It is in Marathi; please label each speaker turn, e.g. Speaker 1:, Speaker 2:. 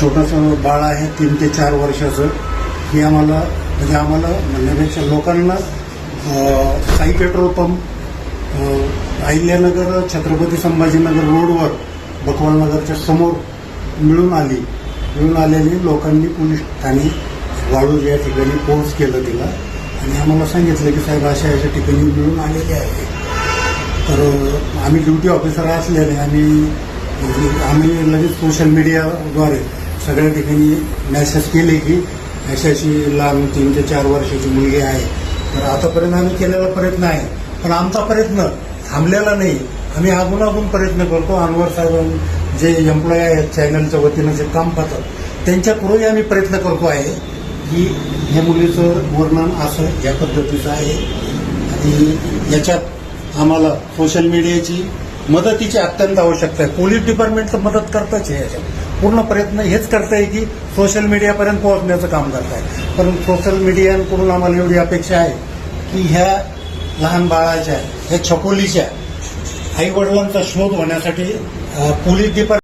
Speaker 1: छोटंसं बाळ आहे तीन ते चार वर्षाचं. हे आम्हाला म्हणजे आम्हाला म्हणण्यापेक्षा लोकांना साई पेट्रोल पंप अहिल्यानगर छत्रपती संभाजीनगर रोडवर बकवालनगरच्या समोर मिळून आली. मिळून आलेली लोकांनी पोलीस ठाणे वाळूज या ठिकाणी पोहोच केलं तिला. आणि आम्हाला सांगितलं की साहेब अशा अशा ठिकाणी मिळून आलेले आहे. तर आम्ही ड्युटी ऑफिसर असल्याने आम्ही आम्ही लगेच सोशल मीडियाद्वारे सगळ्या ठिकाणी मेसेज केले की अशाशी लहान तीन ते चार वर्षाची मुलगी आहे. तर आतापर्यंत आम्ही केलेला प्रयत्न आहे. पण आमचा प्रयत्न थांबलेला नाही. आम्ही अजून अजून प्रयत्न करतो. अनवर साहेब जे एम्प्लॉय आहेत चॅनलच्या वतीनं जे काम पाहतात त्यांच्याकडूनही आम्ही प्रयत्न करतो आहे की ह्या मुलीचं वर्णन असं या पद्धतीचं आहे. आणि याच्यात आम्हाला सोशल मीडियाची मदतीची अत्यंत आवश्यकता आहे. पोलीस डिपार्टमेंट तर मदत करतच आहे पूर्ण प्रयत्न हेच करताय की सोशल मीडियापर्यंत पोहोचण्याचं काम करताय. पण सोशल मीडियाकडून आम्हाला एवढी अपेक्षा आहे की ह्या लहान बाळाच्या ह्या छकोलीच्या आई वडिलांचा शोध होण्यासाठी पोलीस डिपार्टमेंट